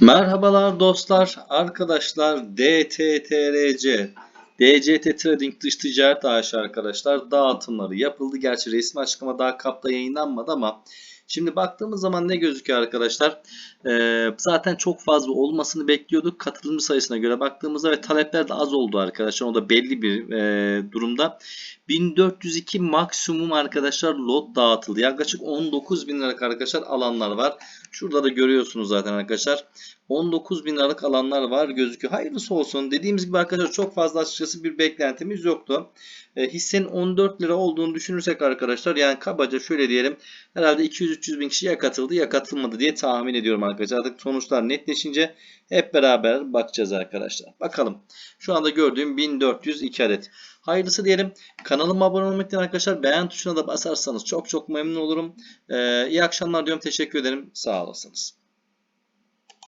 Merhabalar dostlar, arkadaşlar DTTRC DCT Trading Dış Ticaret AŞ arkadaşlar dağıtımları yapıldı. Gerçi resmi açıklama daha kapta yayınlanmadı ama şimdi baktığımız zaman ne gözüküyor arkadaşlar? Ee, zaten çok fazla olmasını bekliyorduk. Katılımcı sayısına göre baktığımızda ve talepler de az oldu arkadaşlar. O da belli bir e, durumda. 1402 maksimum arkadaşlar lot dağıtıldı. Yaklaşık 19 bin liralık arkadaşlar alanlar var. Şurada da görüyorsunuz zaten arkadaşlar. 19 bin liralık alanlar var gözüküyor. Hayırlısı olsun. Dediğimiz gibi arkadaşlar çok fazla açıkçası bir beklentimiz yoktu. E, hissenin 14 lira olduğunu düşünürsek arkadaşlar yani kabaca şöyle diyelim herhalde 200-300 bin kişi ya katıldı ya katılmadı diye tahmin ediyorum arkadaşlar. Artık sonuçlar netleşince hep beraber bakacağız arkadaşlar. Bakalım. Şu anda gördüğüm 1402 adet. Hayırlısı diyelim. Kanalıma abone olmaktan arkadaşlar beğen tuşuna da basarsanız çok çok memnun olurum. Ee, iyi akşamlar diyorum. Teşekkür ederim. Sağ olasınız.